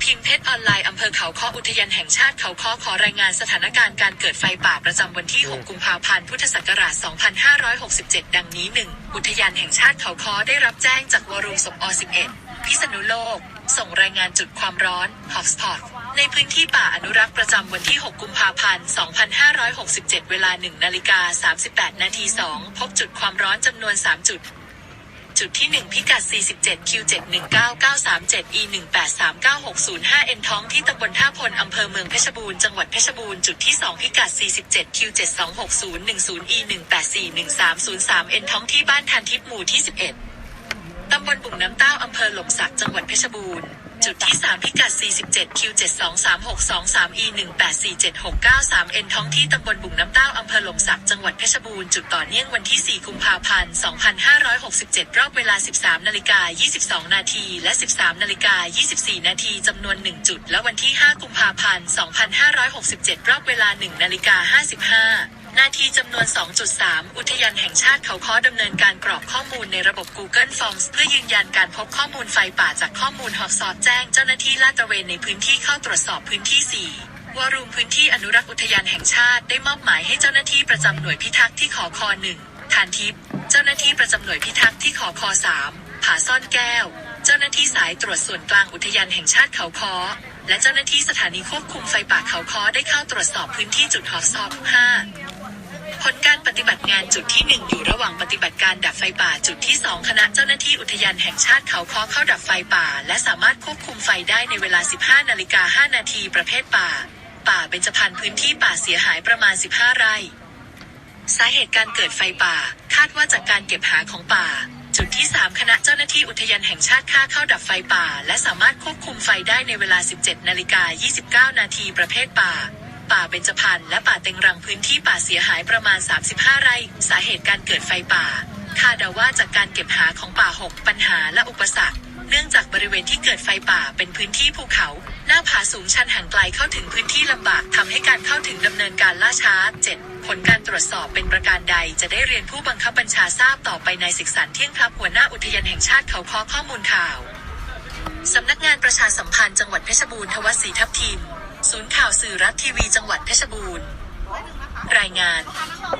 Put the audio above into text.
สือพิมพ์เพชรออนไลน์อำเภอเขาค้ออุทยานแห่งชาติเขาค้อขอรายงานสถานการณ์การเกิดไฟป่าประจำวันที่ 6 กุมภาพันธ์ พุทธศักราช 2567 ดังนี้ 1. อุทยานแห่งชาติเขาค้อได้รับแจ้งจากวรูศพอ11 พิษณุโลก ส่งรายงานจุดความร้อน Hotspot ในพื้นที่ป่าอนุรักษ์ประจำวันที่ 6 กุมภาพันธ์ 2567 เวลา 1 นาฬิกา 38 นาที 2 พบจุดความร้อนจำนวน 3 จุด จุดที่ 1 พิกัด 47 Q 719937 E 183960 5 N ท้องที่ตำบลท่าพลอำเภอเมืองเพชรบูรณ์จังหวัดเพชรบูรณ์จุดที่ 2 พิกัด 47 Q 726010 E 1841303เอ็นท้องที่บ้านทันทิพย์หมู่ที่ 11 ลบุ่งน้ำเต้าอำเภอหลมสักจังหวัดเพชรบูรณ์ จุดที่ 3 พิกัด 47 Q 723623 E 1847693เอ็นท้องที่ตำบลบุ่งน้ำเต้าอำเภอหลมสักจังหวัดเพชรบูรณ์จุดต่อเนื่องวันที่ 4 กุมภาพันธ์ 2567 รอบเวลา 13นาฬิกา22 นาทีและ 13นาฬิกา24 นาทีจำนวน 1 จุด และวันที่ 5 กุมภาพันธ์ 2567 รอบเวลา 1นาฬิกา55 นาทีจำนวน 2.3 อุทยานแห่งชาติเขาค้อดำเนินการกรอกข้อมูลในระบบ Google Forms เพื่อยืนยันการพบข้อมูลไฟป่าจากข้อมูลฮอตซอตแจ้งเจ้าหน้าที่ลาดตระเวนในพื้นที่เข้าตรวจสอบพื้นที่ 4วารุมพื้นที่อนุรักษ์อุทยานแห่งชาติได้มอบหมายให้เจ้าหน้าที่ประจำหน่วยพิทักษ์ที่ขอคอ1ฐานทิพย์เจ้าหน้าที่ประจำหน่วยพิทักษ์ที่ขอคอ3ผาซ่อนแก้ว เจ้าหน้าที่สายตรวจส่วนกลางอุทยานแห่งชาติเขาคอและเจ้าหน้าที่สถานีควบคุมไฟป่าเขาคอได้เข้าตรวจสอบพื้นที่จุดฮอตซอต5ผลกา ติงานจุดที่ 1 อยู่ระหว่างปฏิบัติการดับไฟป่าจุดที่ 2 คณะเจ้าหน้าที่อุทยานแห่งชาติเขาค้อเข้าดับไฟป่า และสามารถควบคุมไฟได้ในเวลา 15 นาฬิกา 5 นาทีประเภทป่า ป่าเบญจพรรณพื้นที่ป่าเสียหายประมาณ 15 ไร่ สาเหตุการเกิดไฟป่า คาดว่าจากการเก็บหาของป่า จุดที่ 3 คณะเจ้าหน้าที่อุทยานแห่งชาติค่าเข้าดับไฟป่า และสามารถควบคุมไฟได้ในเวลา 17 นาฬิกา 29 นาทีประเภทป่า ป่าเบญจพรรณและป่าเต็งรังพื้นที่ป่าเสียหายประมาณ 35 ไร่ สาเหตุการเกิดไฟป่าคาดเดาว่าจากการเก็บหาของป่า6ปัญหาและอุปสรรค เนื่องจากบริเวณที่เกิดไฟป่าเป็นพื้นที่ภูเขา หน้าผาสูงชันห่างไกลเข้าถึงพื้นที่ลำบากทำให้การเข้าถึงดำเนินการล่าช้า 7. ผลการตรวจสอบเป็นประการใด จะได้เรียนผู้บังคับบัญชาทราบต่อไปในศึกษาเที่ยงพลับหัวหน้าอุทยานแห่งชาติเขาค้อข้อมูลข่าวสำนักงานประชาสัมพันธ์จังหวัดเพชรบูรณ์ทวัศรีทับทิม ศูนย์ข่าวสื่อรัฐทีวีจังหวัดเพชรบูรณ์ รายงานทางนักชม